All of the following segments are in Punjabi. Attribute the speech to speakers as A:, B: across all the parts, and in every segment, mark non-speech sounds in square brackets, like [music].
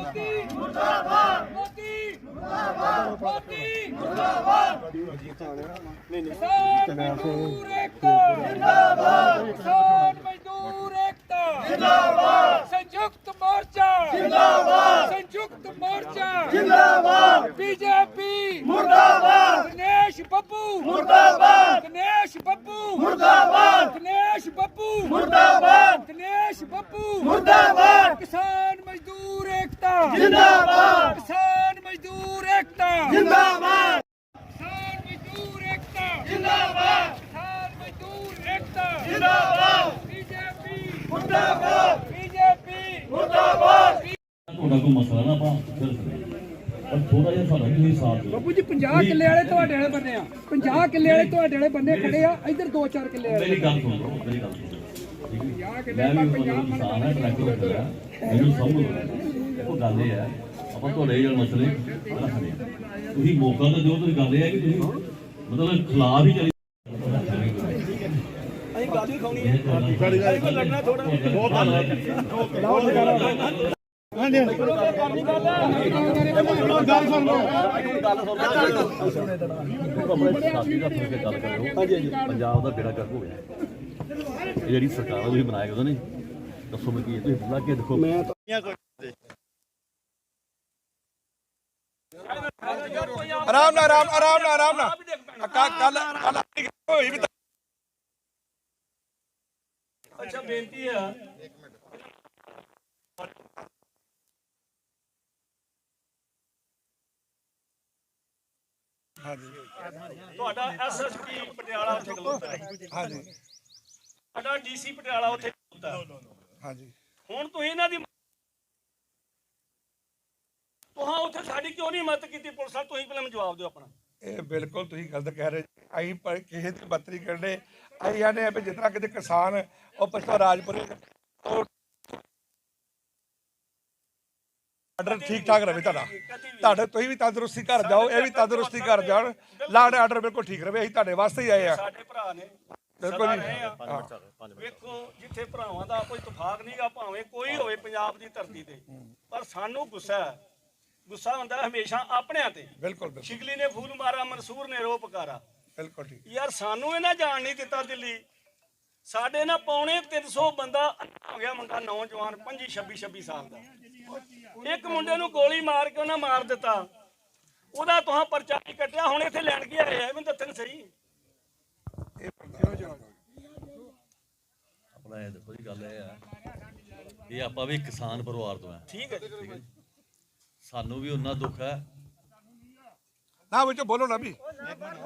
A: ਮੁਰਦਾਬਾਦ। ਮੋਦੀ ਮੁਰਦਾਬਾਦ। ਮੋਦੀ ਮੁਰਦਾਬਾਦ। ਕਿਸਾਨ ਮਜ਼ਦੂਰ ਏਕਤਾ। ਜਿੰਦਾਬਾਦ। ਕਿਸਾਨ ਮਜ਼ਦੂਰ ਏਕਤਾ। ਜਿੰਦਾਬਾਦ। ਸੰਯੁਕਤ ਮੋਰਚਾ। ਜਿੰਦਾਬਾਦ। ਸੰਯੁਕਤ ਮੋਰਚਾ। ਜਿੰਦਾਬਾਦ। ਬੀਜੇਪੀ ਦਿਨੇਸ਼ ਬੱਬੂ। ਮੁਰਦਾਬਾਦ। ਦਿਨੇਸ਼ ਬੱਬੂ। ਮੁਰਦਾਬਾਦ। ਦਿਨੇਸ਼ ਬੱਬੂ। ਮੁਰਦਾਬਾਦ। ਦਿਨੇਸ਼ ਬੱਬੂ। ਮੁਰਦਾਬਾਦ। ਕਿਸਾਨ ਮਜ਼ਦੂਰ ਏਕਤਾ। ਜਿੰਦਾਬਾਦ। ਕਿਸਾਨ ਮਜ਼ਦੂਰ ਏਕਤਾ। ਜਿੰਦਾਬਾਦ। ਕਿਸਾਨ ਮਜ਼ਦੂਰ ਏਕਤਾ। ਜਿੰਦਾਬਾਦ। ਕਿਸਾਨ ਮਜ਼ਦੂਰ ਏਕਤਾ। ਜਿੰਦਾਬਾਦ। ਬੀਜੇਪੀ। ਮੁਰਦਾਬਾਦ। ਬੀਜੇਪੀ। ਮੁਰਦਾਬਾਦ।
B: ਤੁਹਾਡਾ ਕੋਈ ਮਸਲਾ ਨਾ ਆਪਾਂ ਫਿਰ ਪਰ ਥੋੜਾ ਜਿਹਾ ਸਾਡਾ ਵੀ ਸਾਥ ਦਿਓ।
A: ਬਾਪੂ ਜੀ 50 ਕਿੱਲੇ ਵਾਲੇ ਤੁਹਾਡੇ ਵਾਲੇ ਬੰਦੇ ਆ। 50 ਕਿੱਲੇ ਵਾਲੇ ਤੁਹਾਡੇ ਵਾਲੇ ਬੰਦੇ ਖੜੇ ਆ ਇੱਧਰ 2-4 ਕਿੱਲੇ ਵਾਲੇ
B: ਮੇਰੀ ਗੱਲ ਸੁਣ ਲਓ ਮੇਰੀ ਗੱਲ ਸੁਣ ਲਓ। ਠੀਕ ਹੈ? ਮੈਂ ਵੀ ਉਹਨਾਂ ਨੂੰ ਕਿਸਾਨ ਹੈ ਟਰੈਕਟਰ ਰੱਖਦਾ। ਮੈਨੂੰ ਸਭ ਨੂੰ ਪਤਾ। ਉਹ ਗੱਲ ਇਹ ਹੈ ਆਪਾਂ ਤੁਹਾਡੇ ਜਿਹੜੇ ਮਸਲੇ ਰੱਖਦੇ ਆ ਤੁਸੀਂ ਮੌਕਾ ਤਾਂ ਦਿਓ ਤੁਸੀਂ ਗੱਲ ਇਹ ਹੈ ਕਿ ਤੁਸੀਂ ਮਤਲਬ ਖਿਲਾਫ ਹੀ ਚਲੀ ਅਸੀਂ ਗੱਲ ਵੀ ਖਾਣੀ ਹੈ ਅਸੀਂ ਕੋ ਲੜਨਾ ਥੋੜਾ ਬਹੁਤ ਆਪਣੇ ਸਾਥੀ ਦਾ ਫੋਨ ਕੇ ਗੱਲ ਹਾਂਜੀ ਹਾਂਜੀ। ਪੰਜਾਬ ਦਾ ਬੇੜਾ ਕਰ ਹੋ ਗਿਆ। ਇਹ ਜਿਹੜੀ ਸਰਕਾਰ ਤੁਸੀਂ ਬਣਾਇਆ ਉਹਦਾ ਨਹੀਂ ਦੱਸੋ ਮੈਂ ਕੀ ਹੈ ਤੁਸੀਂ ਲੱਗ ਕੇ ਦੇਖੋ। ਮੈਂ
C: ਆਰਾਮ ਨਾਲ ਆਰਾਮ ਆਰਾਮ ਨਾਲ ਆਰਾਮ ਨਾਲ। ਕੱਲ ਕੱਲ ਹੋਈ ਵੀ ਤਾਂ-
B: ਅੱਛਾ ਬੇਨਤੀ ਆ
D: ਤੁਹਾਡਾ ਐਸਐਸਪੀ ਪਟਿਆਲਾ ਉੱਥੇ ਖਲੋਤਾ ਹੈ।
C: ਹਾਂਜੀ।
D: ਤੁਹਾਡਾ ਡੀਸੀ ਪਟਿਆਲਾ ਉੱਥੇ ਖਲੋਤਾ ਹੈ।
C: ਹਾਂਜੀ।
D: ਹੁਣ ਤੁਸੀਂ ਇਹਨਾਂ ਦੀ ਤੁਹਾਂ ਉੱਥੇ ਸਾਡੀ ਕਿਉਂ ਨਹੀਂ ਮਦਦ ਕੀਤੀ ਪੁਲਿਸ ਵਾਲ? ਤੁਸੀਂ ਪਹਿਲਾਂ ਜਵਾਬ ਦਿਓ ਆਪਣਾ।
C: ਇਹ ਬਿਲਕੁਲ ਤੁਸੀਂ ਗਲਤ ਕਹਿ ਰਹੇ। ਅਸੀਂ ਪਰ ਕਿਸੇ ਦੀ ਬੱਤਰੀ ਕਰਨੇ ਅਸੀਂ ਆਨੇ ਆ ਵੀ ਕਿਤੇ ਕਿਸਾਨ ਉਹ ਪਛਵਾ ਰਾਜਪੁਰੇ ਉਹ ਆਰਡਰ ਠੀਕ ਠਾਕ ਰਵੇ ਤੁਹਾਡਾ। ਤੁਹਾਡੇ ਤੁਸੀਂ ਵੀ ਤੰਦਰੁਸਤੀ ਘਰ ਜਾਓ ਇਹ ਵੀ ਤੰਦਰੁਸਤੀ ਘਰ ਜਾਣ। ਲਾਡ ਆਰਡਰ ਬਿਲਕੁਲ ਠੀਕ ਰਵੇ ਅਸੀਂ ਤੁਹਾਡੇ ਵਾਸਤੇ ਹੀ ਆਏ ਆ।
D: ਸਾਡੇ ਭਰਾ ਨੇ।
C: ਬਿਲਕੁਲ ਜੀ।
D: ਰਹੇ। ਵੇਖੋ ਜਿੱਥੇ ਭਰਾਵਾਂ ਦਾ ਕੋਈ ਇਤਫਾਕ ਨਹੀਂਗਾ ਭਾਵੇਂ ਕੋਈ ਹੋਵੇ ਪੰਜਾਬ ਦੀ ਧਰਤੀ ਤੇ। ਪਰ ਸਾਨੂੰ ਗੁੱਸਾ ਹੈ। ਗੁੱਸਾ ਹੁੰਦਾ ਹਮੇਸ਼ਾ ਆਪਣਿਆਂ ਤੇ।
C: ਬਿਲਕੁਲ ਬਿਲਕੁਲ।
D: ਸ਼ਿਗਲੀ ਨੇ ਫੂਲ ਮਾਰਾ ਮਨਸੂਰ ਨੇ ਰੋਹ ਪਕਾਰਾ।
C: ਬਿਲਕੁਲ ਠੀਕ।
D: ਯਾਰ ਸਾਨੂੰ ਇਹਨਾਂ ਜਾਣ ਨਹੀਂ ਦਿੱਤਾ ਦਿੱਲੀ। ਸਾਡੇ ਨਾਲ ਪੌਣੇ 300 ਬੰਦਾ ਹੋ ਗਿਆ ਮੁੰਡਾ ਨੌਜਵਾਨ 25 26 26 ਸਾਲ ਦਾ। ਇੱਕ ਮੁੰਡੇ ਨੂੰ ਗੋਲੀ ਮਾਰ ਕੇ ਉਹਨਾਂ ਮਾਰ ਦਿੱਤਾ। ਉਹਦਾ ਤੁਹਾਂ ਪਰਚਾ ਨਹੀਂ ਕੱਟਿਆ ਹੁਣ ਇੱਥੇ ਲੈਣ ਕੀ ਆਏ ਆ ਮੈਨੂੰ ਦੱਸਣ ਸਹੀ।
B: ਆਪਣਾ ਇਹ ਦੇਖੋ ਜੀ ਗੱਲ ਇਹ ਹੈ ਇਹ ਆਪਾਂ ਵੀ ਕਿਸਾਨ ਪਰਿਵਾਰ ਤੋਂ ਆ।
D: ਠੀਕ ਹੈ ਜੀ।
B: ਠੀਕ ਹੈ। ਸਾਨੂੰ ਵੀ ਉਹਨਾਂ ਦੁੱਖ ਹੈ।
C: ਨਾ ਵਿੱਚੋਂ ਬੋਲੋ ਨਾ ਵੀ।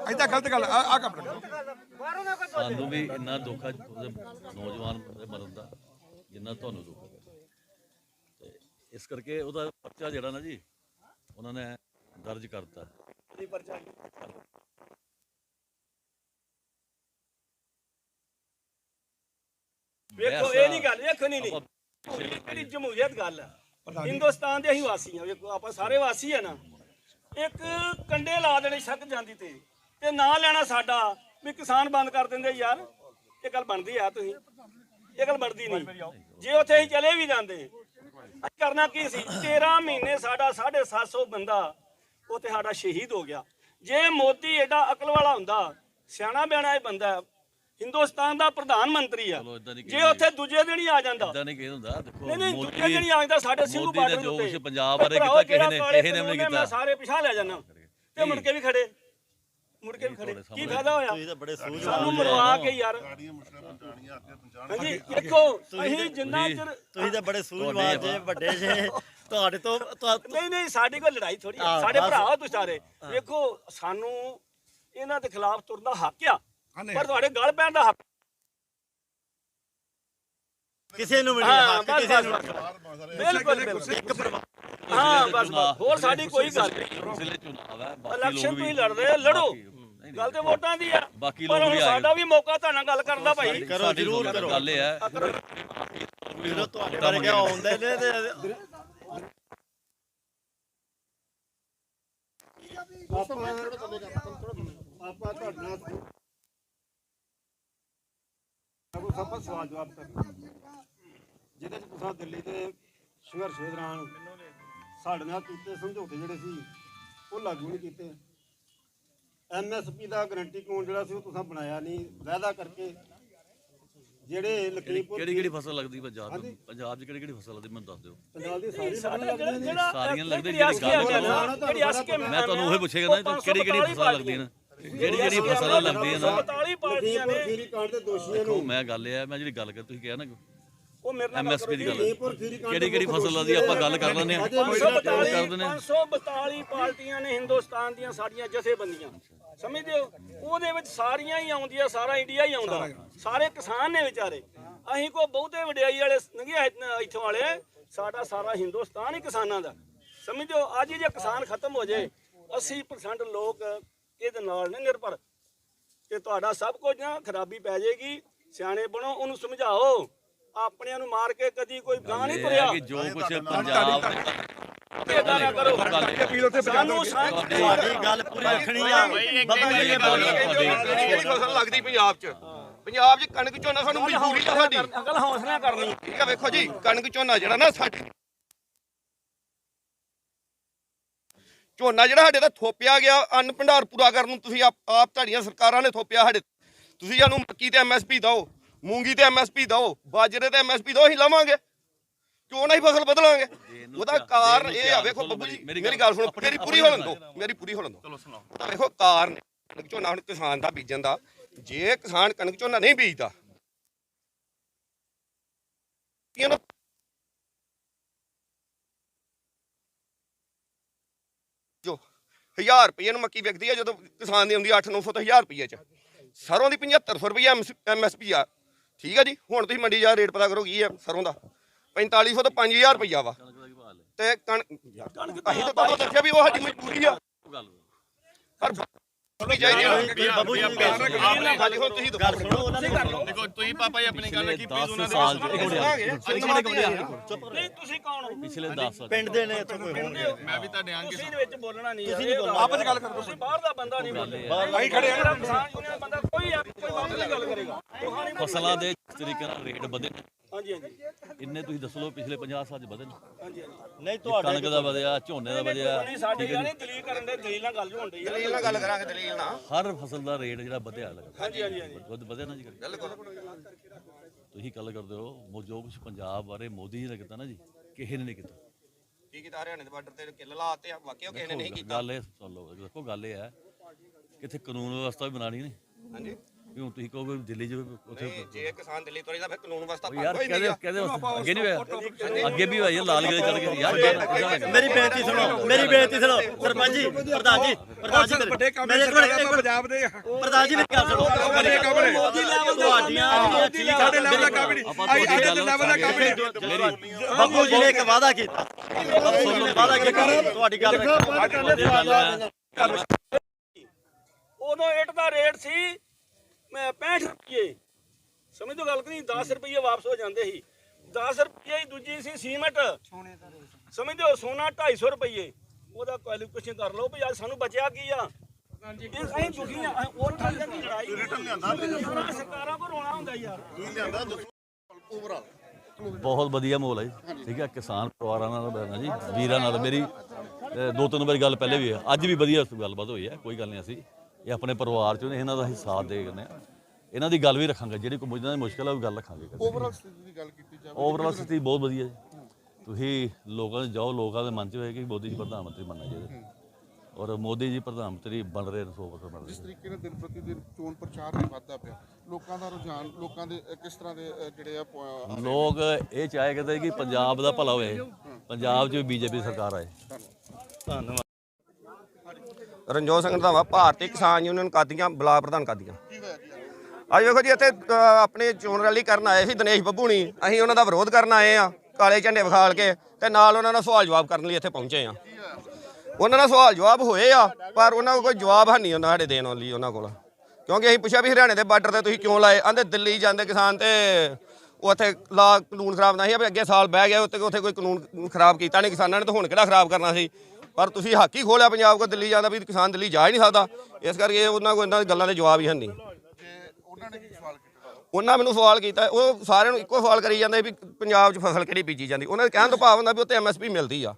C: ਐਦਾਂ ਗਲਤ ਗੱਲ ਆ ਆ ਕੰਮ
B: ਸਾਨੂੰ ਵੀ ਇੰਨਾ ਦੁੱਖ ਹੈ ਨੌਜਵਾਨ ਦੇ ਮਰਨ ਦਾ ਜਿੰਨਾ ਤੁਹਾਨੂੰ ਦੁੱਖ ਇਸ ਕਰਕੇ ਉਹਦਾ ਪਰਚਾ ਜਿਹੜਾ ਨਾ ਜੀ ਉਹਨਾਂ ਨੇ ਦਰਜ ਕਰਤਾ।
D: ਜੀ ਪਰਚਾ? ਵੇਖੋ ਇਹ ਨਹੀਂ ਗੱਲ ਵੇਖੋ ਨਹੀਂ ਨਹੀਂ। ਜਿਹੜੀ ਜਮਹੂਰੀਅਤ ਗੱਲ ਹੈ ਹਿੰਦੁਸਤਾਨ ਦੇ ਅਸੀਂ ਵਾਸੀ ਆ ਵੇਖੋ ਆਪਾਂ ਸਾਰੇ ਵਾਸੀ ਆ ਨਾ। ਇੱਕ ਕੰਡੇ ਲਾ ਦੇਣੇ ਛੱਕ ਜਾਂਦੀ ਤੇ ਤੇ ਨਾਂ ਲੈਣਾ ਸਾਡਾ ਵੀ ਕਿਸਾਨ ਬੰਦ ਕਰ ਦਿੰਦੇ ਯਾਰ। ਇਹ ਗੱਲ ਬਣਦੀ ਆ ਤੁਸੀਂ। ਇਹ ਗੱਲ ਬਣਦੀ ਨਹੀਂ। ਜੇ ਉੱਥੇ ਅਸੀਂ ਚਲੇ ਵੀ ਜਾਂਦੇ ਕਰਨਾ ਕੀ ਸੀ? 13 ਮਹੀਨੇ ਸਾਡਾ 750 ਬੰਦਾ ਉੱਥੇ ਸਾਡਾ ਸ਼ਹੀਦ ਹੋ ਗਿਆ। ਜੇ ਮੋਦੀ ਐਡਾ ਅਕਲ ਵਾਲਾ ਹੁੰਦਾ ਸਿਆਣਾ ਬਿਆਣਾ ਇਹ ਬੰਦਾ ਹੈ, ਹਿੰਦੁਸਤਾਨ ਦਾ ਪ੍ਰਧਾਨ ਮੰਤਰੀ ਆ ਜੇ ਉੱਥੇ ਦੂਜੇ ਦਿਨ ਹੀ ਆ ਜਾਂਦਾ।
B: ਇਦਾਂ ਨਹੀਂ ਕਹਿੰਦਾ ਹੁੰਦਾ ਦੇਖੋ
D: ਨਹੀਂ ਨਹੀਂ ਦੂਜੇ ਦਿਨ ਹੀ ਆ ਜਾਂਦਾ ਸਾਡੇ ਸਿੰਘੂ ਬਾਰਡਰ ਉੱਤੇ।
B: ਪੰਜਾਬ ਬਾਰੇ ਕੀਤਾ ਕਿਸੇ ਨੇ ਕਿਸੇ ਨੇ ਨਹੀਂ ਕੀਤਾ।
D: ਮੈਂ ਸਾਰੇ ਪਿਛਾ ਲੈ ਜਾਣਾ ਤੇ ਮੁੜ ਕੇ ਵੀ ਖੜੇ। ਮੁੜ ਕੇ ਵੀ ਖੜੇ। ਕੀ ਫਾਇਦਾ ਹੋਇਆ?
E: ਤੁਸੀਂ ਤਾਂ ਬੜੇ ਸੂਝ
D: ਸਾਨੂੰ ਮਰਵਾ ਕੇ ਯਾਰ। ਹਾਂਜੀ ਦੇਖੋ ਅਸੀਂ ਜਿੰਨਾ ਚਿਰ
E: ਤੁਸੀਂ ਤਾਂ ਬੜੇ ਸੂਝਵਾਨ ਜੇ ਵੱਡੇ ਜੇ। [laughs] ਤੁਹਾਡੇ ਤੋਂ ਤੁਹਾ-
D: ਨਹੀਂ ਨਹੀਂ ਸਾਡੀ ਕੋਈ ਲੜਾਈ ਥੋੜੀ
E: ਹਾਂ,
D: ਸਾਡੇ
E: ਬਸ।
D: ਭਰਾ ਹੋ ਤੁਸੀਂ ਸਾਰੇ। ਵੇਖੋ ਸਾਨੂੰ ਇਹਨਾਂ ਦੇ ਖਿਲਾਫ ਤੁਰਨ ਦਾ ਹੱਕ ਆ। ਪਰ ਤੁਹਾਡੇ ਗਲ ਪੈਣ ਦਾ ਹੱਕ
E: ਕਿਸੇ ਨੂੰ ਵੀ ਨਹੀਂ
D: ਹਾਂ
E: ਹੱਕ
D: ਬਸ
E: ਕਿਸੇ
D: ਬਸ
E: ਨੂੰ
D: ਬਸ। ਬਿਲਕੁਲ ਬਿਲਕੁਲ। ਹਾਂ ਬਸ ਬਸ। ਹੋਰ ਸਾਡੀ ਕੋਈ ਗੱਲ ਨਹੀਂ।
B: ਹੈ ਬਾਕੀ
D: ਇਲੈਕਸ਼ਨ
B: ਲੋਕ
D: ਤੁਸੀਂ
B: ਵੀ
D: ਲੜਦੇ ਆ, ਲੜੋ।
B: ਬਾਕੀ- ਨਹੀਂ,
D: ਗੱਲ ਤੇ ਵੋਟਾਂ ਦੀ ਆ।
B: ਬਾਕੀ ਲੋਕ ਵੀ ਆ
D: ਸਾਡਾ ਵੀ ਮੌਕਾ ਤੁਹਾਡੇ ਨਾਲ ਗੱਲ ਕਰਨ ਦਾ ਭਾਈ।
E: ਕਰੋ ਜ਼ਰੂਰ ਕਰੋ।
B: ਗੱਲ ਇਹ ਹੈ।
E: ਜਦੋਂ ਤੁਹਾਡੇ ਬਾਰੇ ਕਿਹਾ ਆਉਂਦੇ ਨੇ ਤੇ?
F: ਆਪਾਂ ਤੁਹਾਡੇ ਨਾਲ ਕੋਈ ਸਭ ਸਵਾਲ ਜਵਾਬ ਕਰਨਾ ਜਿਹਦੇ ਚ ਤੁਸੀਂ ਦਿੱਲੀ ਦੇ ਸੰਘਰਸ਼ ਦੇ ਦੌਰਾਨ ਸਾਡੇ ਨਾਲ ਕੀਤੇ ਸਮਝੌਤੇ ਜਿਹੜੇ ਸੀ ਉਹ ਲਾਗੂ ਨਹੀਂ ਕੀਤੇ। ਐਮਐਸਪੀ ਦਾ ਗਰੰਟੀ ਕੋਡ ਜਿਹੜਾ ਸੀ ਉਹ ਤੁਸੀਂ ਬਣਾਇਆ ਨਹੀਂ ਵਾਅਦਾ ਕਰਕੇ ਜਿਹੜੇ ਲਖੀਮਪੁਰ
B: ਕਿਹੜੀ ਕਿਹੜੀ ਫਸਲ ਲੱਗਦੀ ਪੰਜਾਬ ਚ ਪੰਜਾਬ 'ਚ ਕਿਹੜੀ ਕਿਹੜੀ ਫਸਲ ਲੱਗਦੀ ਮੈਨੂੰ ਦੱਸ ਦਿਓ।
F: ਪੰਜਾਬ ਦੀ ਸਾਰੀ ਫਸਲਾਂ ਨੇ
D: ਜਿਹੜਾ
B: ਸਾਰੀਆਂ ਲੱਗਦੀਆਂ
D: ਜਿਹੜੀ ਅਸਕੇ
B: ਮੈਂ ਤੁਹਾਨੂੰ ਉਹੀ ਪੁੱਛੇਗਾ ਨਾ ਕਿਹੜੀ ਕਿਹੜੀ ਫਸਲ ਲੱਗਦੀਆਂ ਨੇ? ਜਿਹੜੀ ਜਿਹੜੀ ਫਸਲਾਂ ਲੱਗਦੀਆਂ ਨਾ।
D: 42 ਪਾਰਟੀਆਂ
F: ਲਖੀਮਪੁਰ
D: ਨੇ
F: ਖੀਰੀ ਕਾਂਡ ਦੇ ਦੋਸ਼ੀਆਂ
B: ਦੇਖੋ
F: ਨੂੰ
B: ਮੈਂ ਗੱਲ ਇਹ ਹੈ ਮੈਂ ਜਿਹੜੀ ਗੱਲ ਕਰ ਤੁਸੀਂ ਕਿਹਾ ਨਾ
D: ਉਹ ਮੇਰੇ ਨਾਲ
B: ਐਮਐਸਪੀ ਦੀ ਗੱਲ ਕਿਹੜੀ ਕਿਹੜੀ ਫਸਲ ਲੱਗਦੀ ਆਪਾਂ ਗੱਲ ਕਰ ਲੈਂਦੇ ਆ
D: 542
B: ਕਰ ਦਿੰਦੇ
D: 542 ਪਾਰਟੀਆਂ ਨੇ ਹਿੰਦੁਸਤਾਨ ਦੀਆਂ ਸਾਡੀਆਂ ਜਥੇਬੰਦੀਆਂ। ਸਮਝਦੇ ਹੋ? ਉਹਦੇ ਵਿੱਚ ਸਾਰੀਆਂ ਹੀ ਆਉਂਦੀਆਂ ਸਾਰਾ ਇੰਡੀਆ ਹੀ ਆਉਂਦਾ। ਸਾਰੇ ਕਿਸਾਨ ਨੇ ਵਿਚਾਰੇ। ਅਸੀਂ ਕੋ ਬਹੁਤੇ ਵਡਿਆਈ ਵਾਲੇ ਨੰਗੇ ਇੱਥੋਂ ਵਾਲੇ। ਸਾਡਾ ਸਾਰਾ ਹਿੰਦੁਸਤਾਨ ਹੀ ਕਿਸਾਨਾਂ ਦਾ। ਸਮਝਦੇ ਹੋ? ਅੱਜ ਜੇ ਕਿਸਾਨ ਖਤਮ ਹੋ ਜਾਏ 80% ਲੋਕ ਇਹਦੇ ਨਾਲ ਨੇ ਨਿਰਭਰ। ਤੇ ਤੁਹਾਡਾ ਸਭ ਕੁਝ ਨਾ ਖਰਾਬੀ ਪੈ ਜਾਏਗੀ। ਸਿਆਣੇ ਬਣੋ ਉਹਨੂੰ ਸਮਝਾਓ। ਆਪਣਿਆਂ ਨੂੰ ਮਾਰ ਕੇ ਕਦੀ ਕੋਈ ਗਾਂ ਨਹੀਂ
B: ਹੈ ਕਿ ਜੋ ਕੁਝ ਪੰਜਾਬ ਦੇ
D: ਏਦਾਂ ਨਾ ਕਰੋ। ਸਾਨੂੰ
E: ਤੁਹਾਡੀ ਗੱਲ ਪੂਰੀ ਰੱਖਣੀ ਆ। ਬੱਬੂ ਜੀ ਨੇ ਬੋਲਣਾ
G: ਕਿਹੜੀ ਫਸਲ ਲੱਗਦੀ ਪੰਜਾਬ 'ਚ। ਪੰਜਾਬ 'ਚ ਕਣਕ ਝੋਨਾ ਸਾਨੂੰ ਮਜਬੂਰੀ ਆ ਸਾਡੀ।
D: ਅਕਲ ਹੌਸਲਾ ਕਰਨੀ।
G: ਠੀਕ ਆ ਵੇਖੋ ਜੀ ਕਣਕ ਝੋਨਾ ਜਿਹੜਾ ਨਾ ਸਾਡੀ ਝੋਨਾ ਜਿਹੜਾ ਸਾਡੇ ਦਾ ਥੋਪਿਆ ਗਿਆ ਅੰਨ ਭੰਡਾਰ ਪੂਰਾ ਕਰਨ ਨੂੰ ਤੁਸੀਂ ਆਪ ਆਪ ਤੁਹਾਡੀਆਂ ਸਰਕਾਰਾਂ ਨੇ ਥੋਪਿਆ ਸਾਡੇ ਤੁਸੀਂ ਸਾਨੂੰ ਮੱਕੀ ਤੇ ਐਮਐਸਪੀ ਦਿਓ। ਮੂੰਗੀ ਤੇ ਐਮਐਸਪੀ ਦਿਓ ਬਾਜਰੇ ਤੇ ਐਮਐਸਪੀ ਦਿਓ ਅਸੀਂ ਲਵਾਂਗੇ। ਕਿਉਂ ਨਹੀਂ ਫਸਲ ਬਦਲਾਂਗੇ? ਉਹਦਾ ਕਾਰਨ ਇਹ ਆ ਵੇਖੋ ਬੱਬੂ ਜੀ ਮੇਰੀ ਗੱਲ ਸੁਣੋ ਮੇਰੀ ਪੂਰੀ ਹੋਣ ਦਿਓ ਮੇਰੀ ਪੂਰੀ ਹੋਣ ਦਿਓ। ਚਲੋ ਸੁਣਾਓ। ਵੇਖੋ ਕਾਰਨ ਕਣਕ ਝੋਨਾ ਹੁਣ ਕਿਸਾਨ ਦਾ ਬੀਜਣ ਦਾ ਜੇ ਕਿਸਾਨ ਕਣਕ ਝੋਨਾ ਨਹੀਂ ਬੀਜਦਾ ਇਹਨੂੰ ਜੋ 1000 ਰੁਪਏ ਨੂੰ ਮੱਕੀ ਵਿਕਦੀ ਹੈ ਜਦੋਂ ਕਿਸਾਨ ਦੀ ਆਉਂਦੀ 8-900 ਤੋਂ 1000 ਰੁਪਏ ਚ। ਸਰੋਂ ਦੀ 7500 ਰੁਪਏ ਐਮਐਸਪੀ ਆ। ਠੀਕ ਆ ਜੀ? ਹੁਣ ਤੁਸੀਂ ਮੰਡੀ ਜਾ ਰੇਟ ਪਤਾ ਕਰੋ ਕੀ ਆ ਸਰੋਂ ਦਾ। 4500 ਤੋਂ 5000 ਰੁਪਇਆ ਵਾ। ਤੇ ਕਣ ਅਸੀਂ ਤਾਂ ਤੁਹਾਨੂੰ ਦੱਸਿਆ ਵੀ ਉਹ ਸਾਡੀ ਮਜਬੂਰੀ ਆ। ਪਰ ਸੁਣਨੀ ਚਾਹੀਦੀ ਆ
E: ਬੱਬੂ ਜੀ ਦੀ ਗੱਲ ਸੁਣੋ।
G: ਹਾਂਜੀ ਹੁਣ ਤੁਸੀਂ
E: ਗੱਲ ਸੁਣੋ ਉਹਨਾਂ ਦੀ। ਸੁਣੋ
G: ਦੇਖੋ ਤੁਸੀਂ ਪਾਪਾ ਜੀ ਆਪਣੀ ਗੱਲ
B: ਪਿਛਲੇ 10 ਸਾਲ ਚ ਇੱਕ ਮਿੰਟ
D: ਨਹੀਂ ਤੁਸੀਂ ਕੌਣ ਹੋ
B: ਪਿਛਲੇ 10 ਸਾਲ
E: ਪਿੰਡ ਦੇ ਨੇ ਇੱਥੋਂ ਕੋਈ ਹੋਣਗੇ
G: ਮੈਂ ਵੀ ਤੁਹਾਡੇ ਆਂ
D: ਤੁਸੀਂ ਦੇ ਵਿੱਚ ਬੋਲਣਾ ਨਹੀਂ
E: ਤੁਸੀਂ ਨਹੀਂ ਬੋਲਣਾ।
D: ਆਪਸ ਗੱਲ ਕਰੋ। ਤੁਸੀਂ ਬਾਹਰ ਦਾ ਬੰਦਾ ਨਹੀਂ ਬੋਲਣਾ ਅਸੀਂ ਖੜੇ ਆ। ਕਿਸਾਨ ਯੂਨੀਅਨ ਬੰਦਾ
B: ਫਸਲਾਂ ਦੇ ਤਰੀਕੇ ਨਾਲ ਰੇਟ ਵਧੇ ਨੇ,
D: ਹਾਂਜੀ ਹਾਂਜੀ
B: ਇੰਨੇ ਤੁਸੀਂ ਦੱਸ ਲਓ ਪਿਛਲੇ 50 ਸਾਲ ਚ ਵਧੇ ਨੇ।
D: ਹਾਂਜੀ ਹਾਂਜੀ
E: ਨਹੀਂ ਤੁਹਾਡੇ
B: ਕਣਕ ਦਾ ਵਧਿਆ ਝੋਨੇ ਦਾ ਵਧਿਆ
D: ਸਾਡੇ ਗੱਲ ਨਹੀਂ ਦਲੀਲ ਕਰਨ ਦੇ ਦਲੀਲ ਨਾਲ ਗੱਲ ਹੋਣ ਡਈ
G: ਦਲੀਲ ਨਾਲ ਗੱਲ ਕਰਾਂਗੇ ਦਲੀਲ ਨਾਲ।
B: ਹਰ ਫਸਲ ਦਾ ਰੇਟ ਜਿਹੜਾ ਵਧਿਆ ਲੱਗਦਾ।
D: ਹਾਂਜੀ ਹਾਂਜੀ ਹਾਂਜੀ।
B: ਵੱਧ ਵਧਿਆ ਨਾ ਜੀ ਕਦੇ? ਤੁਸੀਂ ਗੱਲ ਕਰਦੇ ਹੋ ਮੋ ਜੋ ਕੁਝ ਪੰਜਾਬ ਬਾਰੇ ਮੋਦੀ ਜੀ ਨੇ ਕੀਤਾ ਨਾ ਜੀ ਕਿਸੇ ਨੇ ਨਹੀਂ ਕੀਤਾ।
G: ਕੀ ਕੀਤਾ? ਹਰਿਆਣੇ ਦੇ ਬਾਰਡਰ ਤੇ ਕਿੱਲ ਲਾਤੇ ਆ ਵਾਕਿਆ ਕਿਸੇ ਨੇ ਨਹੀਂ ਕੀਤਾ।
B: ਗੱਲ ਇਹ ਸੁਣ ਲਓ ਦੇਖੋ ਗੱਲ ਇਹ ਹੈ ਕਿੱਥੇ ਕਾਨੂੰਨ ਵਿਵਸਥਾ ਵੀ ਬਣਾਣੀ ਨੇ
G: ਹਾਂਜੀ।
B: ਵੀ ਹੁਣ ਤੁਸੀਂ ਕਹੋਗੇ ਦਿੱਲੀ 'ਚ ਉੱਥੇ
G: ਜੇ ਕਿਸਾਨ ਦਿੱਲੀ ਤੋਂ ਤਾਂ ਫਿਰ ਕਾਨੂੰਨ ਵਿਵਸਥਾ
B: ਉਹ ਯਾਰ
G: ਕੋਈ
B: ਕਹਦੇ
G: ਨਹੀਂ
B: ਕਹਦੇ ਅੱਗੇ ਨਹੀਂ ਹੋਇਆ। ਅੱਗੇ ਵੀ ਹੋਇਆ ਲਾਲ ਗਲੇ ਚੜ ਗਏ ਯਾਰ
E: ਮੇਰੀ ਬੇਨਤੀ ਸੁਣੋ ਮੇਰੀ ਬੇਨਤੀ ਸੁਣੋ ਸਰਪੰਚ ਜੀ ਪ੍ਰਧਾਨ ਜੀ ਪ੍ਰਧਾਨ ਜੀ
C: ਵੱਡੇ ਕੰਮ
E: ਮੇਰੇ ਕੋਲ ਇੱਕ ਮਿੰਟ
C: ਪੰਜਾਬ ਦੇ।
E: ਪ੍ਰਧਾਨ ਜੀ ਮੇਰੀ ਗੱਲ ਸੁਣੋ। ਮੋਦੀ ਲੈਵਲ ਤੁਹਾਡੀਆਂ ਜਿਹੜੀਆਂ
C: ਸਾਡੇ ਲੈਵਲ ਦਾ ਕੰਮ ਨਹੀਂ। ਆਈ
B: ਗੱਲ
C: ਲੈਵਲ ਦਾ ਕੰਮ ਨਹੀਂ।
E: ਬੱਬੂ ਜੀ ਨੇ ਇੱਕ ਵਾਅਦਾ ਕੀਤਾ। ਬੱਬੂ ਜੀ ਨੇ ਵਾਅਦਾ ਕੀਤਾ। ਤੁਹਾਡੀ ਗੱਲ
D: ਉਦੋਂ ਇੱਟ ਦਾ ਰੇਟ ਸੀ ਮੈਂ 65 ਰੁਪਏ ਸਮਝੋ ਗੱਲ ਕਿ 10 ਰੁਪਏ ਵਾਪਸ ਹੋ ਜਾਂਦੇ ਸੀ। 10 ਰੁਪਏ ਹੀ ਦੂਜੀ ਸੀ ਸੀਮਟ। ਸਮਝਦੇ ਹੋ ਸੋਨਾ 250 ਰੁਪਏ ਉਹਦਾ ਕੁਐਲੀਫਿਕੇਸ਼ਨ ਕਰ ਲਓ ਵੀ ਅੱਜ ਸਾਨੂੰ ਬਚਿਆ ਕੀ ਆ। ਇਹ ਅਸੀਂ ਦੁਖੀ ਆ ਉਹ ਠੱਗਾਂ ਦੀ ਲੜਾਈ ਰਿਟਰਨ ਲਿਆਂਦਾ ਸਰਕਾਰਾਂ ਕੋ ਰੋਣਾ ਹੁੰਦਾ ਯਾਰ।
B: ਬਹੁਤ ਵਧੀਆ ਮਾਹੌਲ ਹੈ ਜੀ। ਠੀਕ ਹੈ ਕਿਸਾਨ ਪਰਿਵਾਰਾਂ ਨਾਲ ਬੈਠਣਾ ਜੀ ਵੀਰਾਂ ਨਾਲ। ਮੇਰੀ ਦੋ ਤਿੰਨ ਵਾਰੀ ਗੱਲ ਪਹਿਲੇ ਵੀ ਹੈ ਅੱਜ ਵੀ ਵਧੀਆ ਗੱਲਬਾਤ ਹੋਈ ਹੈ ਕੋਈ ਗੱਲ ਨਹੀਂ ਅਸੀਂ ਇਹ ਆਪਣੇ ਪਰਿਵਾਰ ਚੋਂ ਨੇ ਇਹਨਾਂ ਦਾ ਅਸੀਂ ਸਾਥ ਦੇ ਗਏ ਆ ਇਹਨਾਂ ਦੀ ਗੱਲ ਵੀ ਰੱਖਾਂਗੇ ਜਿਹੜੀ ਕੋਈ ਮੁੱਝਾਂ ਦੀ ਮੁਸ਼ਕਲ ਹੈ ਉਹ ਗੱਲ ਰੱਖਾਂਗੇ ਓਵਰਆਲ ਸਥਿਤੀ ਦੀ ਗੱਲ ਕੀਤੀ ਜਾਵੇ ਓਵਰਆਲ ਸਥਿਤੀ ਬਹੁਤ ਵਧੀਆ ਜੀ। ਤੁਸੀਂ ਲੋਕਾਂ ਦੇ ਜਾਓ ਲੋਕਾਂ ਦੇ ਮਨ 'ਚ ਹੋਏ ਕਿ ਮੋਦੀ ਜੀ ਪ੍ਰਧਾਨ ਮੰਤਰੀ ਬਣਨਾ ਚਾਹੀਦਾ। ਔਰ ਮੋਦੀ ਜੀ ਪ੍ਰਧਾਨ ਮੰਤਰੀ ਬਣ ਰਹੇ ਨੇ 100% ਬਣ ਰਹੇ ਨੇ।
H: ਤਰੀਕੇ ਨਾਲ ਦਿਨ ਪ੍ਰਤੀ ਦਿਨ ਚੋਣ ਪ੍ਰਚਾਰ ਵੀ ਵੱਧਦਾ ਪਿਆ ਲੋਕਾਂ ਦਾ ਰੁਝਾਨ ਲੋਕਾਂ ਦੇ ਕਿਸ ਤਰ੍ਹਾਂ ਦੇ ਜਿਹੜੇ ਆ
B: ਲੋਕ ਇਹ ਚਾਹੇ ਕਿ ਪੰਜਾਬ ਦਾ ਭਲਾ ਹੋਵੇ ਪੰਜਾਬ 'ਚ ਵੀ ਬੀਜੇਪੀ ਸਰਕਾਰ ਆਏ।
G: ਰਣਜੋਤ ਸਿੰਘ ਰੰਧਾਵਾ ਭਾਰਤੀ ਕਿਸਾਨ ਯੂਨੀਅਨ ਕਾਦੀਆਂ ਬਲਾਕ ਪ੍ਰਧਾਨ ਕਾਦੀਆਂ। ਅੱਜ ਵੇਖੋ ਜੀ ਇੱਥੇ ਅ, ਆਪਣੇ ਚੋਣ ਰੈਲੀ ਕਰਨ ਆਏ ਸੀ ਦਿਨੇਸ਼ ਬੱਬੂ ਨਹੀਂ ਅਸੀਂ ਉਹਨਾਂ ਦਾ ਵਿਰੋਧ ਕਰਨ ਆਏ ਆ ਕਾਲੇ ਝੰਡੇ ਵਿਖਾਲ ਕੇ ਤੇ ਨਾਲ ਉਹਨਾਂ ਨਾਲ ਸਵਾਲ ਜਵਾਬ ਕਰਨ ਲਈ ਇੱਥੇ ਪਹੁੰਚੇ ਆ। ਉਹਨਾਂ ਨਾਲ ਸਵਾਲ ਜਵਾਬ ਹੋਏ ਆ ਪਰ ਉਹਨਾਂ ਕੋਲ ਕੋਈ ਜਵਾਬ ਹੈ ਨਹੀਂ ਉਹਨਾਂ ਸਾਡੇ ਦੇਣ ਲਈ ਉਹਨਾਂ ਕੋਲ। ਕਿਉਂਕਿ ਅਸੀਂ ਪੁੱਛਿਆ ਵੀ ਹਰਿਆਣੇ ਦੇ ਬਾਰਡਰ ਤੇ ਤੁਸੀਂ ਕਿਉਂ ਲਾਏ? ਆਂਦੇ ਦਿੱਲੀ ਜਾਂਦੇ ਕਿਸਾਨ ਤੇ ਉੱਥੇ ਲਾ ਕਾਨੂੰਨ ਖਰਾਬ ਨਹੀਂ ਆ ਵੀ ਅੱਗੇ ਸਾਲ ਬਹਿ ਗਿਆ ਉੱਥੇ ਉੱਥੇ ਕੋਈ ਕਾਨੂੰਨ ਖਰਾਬ ਕੀਤਾ ਨਹੀਂ ਕਿਸਾਨਾਂ ਨੇ ਤਾਂ ਹੁਣ ਕਿਹੜਾ ਖਰਾਬ ਕਰਨਾ ਸੀ? ਪਰ ਤੁਸੀਂ ਹੱਕ ਹੀ ਖੋਲਿਆ ਪੰਜਾਬ ਕੋ ਦਿੱਲੀ ਜਾਂਦਾ ਵੀ ਕਿਸਾਨ ਦਿੱਲੀ ਜਾ ਹੀ ਨਹੀਂ ਸਕਦਾ। ਇਸ ਕਰਕੇ ਉਹਨਾਂ ਕੋਲ ਇਹਨਾਂ ਗੱਲਾਂ ਦੇ ਜਵਾਬ ਹੀ ਹੈ ਨਹੀਂ।
H: ਉਹਨਾਂ ਨੇ ਕੀ ਸਵਾਲ ਕੀਤਾ?
G: ਉਹਨਾਂ ਮੈਨੂੰ ਸਵਾਲ ਕੀਤਾ ਉਹ ਸਾਰਿਆਂ ਨੂੰ ਇੱਕੋ ਸਵਾਲ ਕਰੀ ਜਾਂਦੇ ਵੀ ਪੰਜਾਬ 'ਚ ਫਸਲ ਕਿਹੜੀ ਬੀਜੀ ਜਾਂਦੀ? ਉਹਨਾਂ ਦੇ ਕਹਿਣ ਤੋਂ ਭਾਵ ਹੁੰਦਾ ਵੀ ਉੱਥੇ ਐਮਐਸਪੀ ਮਿਲਦੀ ਆ।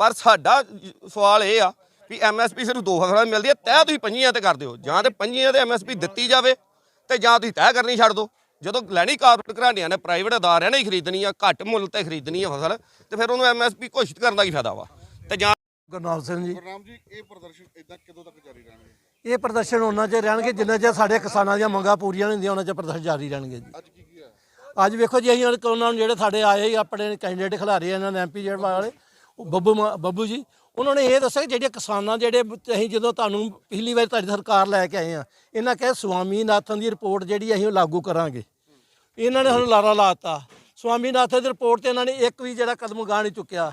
G: ਪਰ ਸਾਡਾ ਸਵਾਲ ਇਹ ਆ ਵੀ ਐਮਐਸਪੀ ਸਿਰਫ ਦੋ ਫਸਲਾਂ ਮਿਲਦੀ ਹੈ ਤੈਅ ਤੁਸੀਂ ਪੰਜੀਆਂ ਤੇ ਕਰ ਦਿਓ। ਜਾਂ ਤੇ ਪੰਜੀਆਂ ਤੇ ਐਮਐਸਪੀ ਦਿੱਤੀ ਜਾਵੇ ਤੇ ਜਾਂ ਤੁਸੀਂ ਤੈਅ ਕਰਨੀ ਛੱਡ ਦਿਓ। ਜਦੋਂ ਲੈਣੀ ਕਾਰਪੋਰੇਟ ਘਰਾਣਿਆਂ ਨੇ ਪ੍ਰਾਈਵੇਟ ਅਦਾਰਿਆਂ ਨੇ ਹੀ ਖਰੀਦਣੀ ਆ ਘੱਟ ਮੁੱਲ ਤੇ ਖਰੀਦਣੀ ਆ ਫਸਲ ਤੇ ਫਿਰ ਉਹਨੂੰ ਐਮਐਸਪੀ ਘੋਸ਼ਿਤ ਕਰਨ ਦਾ ਕੀ ਫਾਇਦਾ ਵਾ? ਤੇ ਜਾਂ
I: ਗੁਰਨਾਮ ਸਿੰਘ ਜੀ।
H: ਗੁਰਨਾਮ ਜੀ ਇਹ ਪ੍ਰਦਰਸ਼ਨ ਇਦਾਂ ਕਦੋਂ ਤੱਕ ਜਾਰੀ ਰਹਿਣਗੇ?
I: ਇਹ ਪ੍ਰਦਰਸ਼ਨ ਉਹਨਾਂ ਚਿਰ ਰਹਿਣਗੇ ਜਿੰਨਾ ਚਿਰ ਸਾਡੇ ਕਿਸਾਨਾਂ ਦੀਆਂ ਮੰਗਾਂ ਪੂਰੀਆਂ ਨਹੀਂ ਹੁੰਦੀਆਂ ਉਹਨਾਂ ਚਿਰ ਪ੍ਰਦਰਸ਼ਨ ਜਾਰੀ ਰਹਿਣਗੇ ਜੀ।
H: ਅੱਜ ਕੀ ਕੀ ਹੈ
I: ਅੱਜ ਵੇਖੋ ਜੀ ਅਸੀਂ ਉਹਨਾਂ ਨੂੰ ਜਿਹੜੇ ਸਾਡੇ ਆਏ ਆਪਣੇ ਕੈਂਡੀਡੇਟ ਖਿਲਾਰੇ ਇਹਨਾਂ ਨੇ ਐਮਪੀ ਜਿਹੜੇ ਵਾਲੇ ਉਹ ਬੱਬੂ ਮਾ- ਬੱਬੂ ਜੀ ਉਹਨਾਂ ਨੇ ਇਹ ਦੱਸਿਆ ਕਿ ਜਿਹੜੇ ਕਿਸਾਨਾਂ ਜਿਹੜੇ ਅਸੀਂ ਜਦੋਂ ਤੁਹਾਨੂੰ ਪਿਛਲੀ ਵਾਰ ਤੁਹਾਡੀ ਸਰਕਾਰ ਲੈ ਕੇ ਆਏ ਆ ਇਹਨਾਂ ਕਹੇ ਸੁਆਮੀਨਾਥਨ ਦੀ ਰਿਪੋਰਟ ਜਿਹੜੀ ਅਸੀਂ ਉਹ ਲਾਗੂ ਕਰਾਂਗੇ। ਇਹਨਾਂ ਨੇ ਸਾਨੂੰ ਲਾਰਾ ਲਾਤਾ ਸੁਆਮੀਨਾਥਨ ਦੀ ਰਿਪੋਰਟ ਤੇ ਇਹਨਾਂ ਨੇ ਇੱਕ ਵੀ ਜਿਹੜਾ ਕਦਮ ਗਾਹ ਨਹੀਂ ਚੁੱਕਿਆ।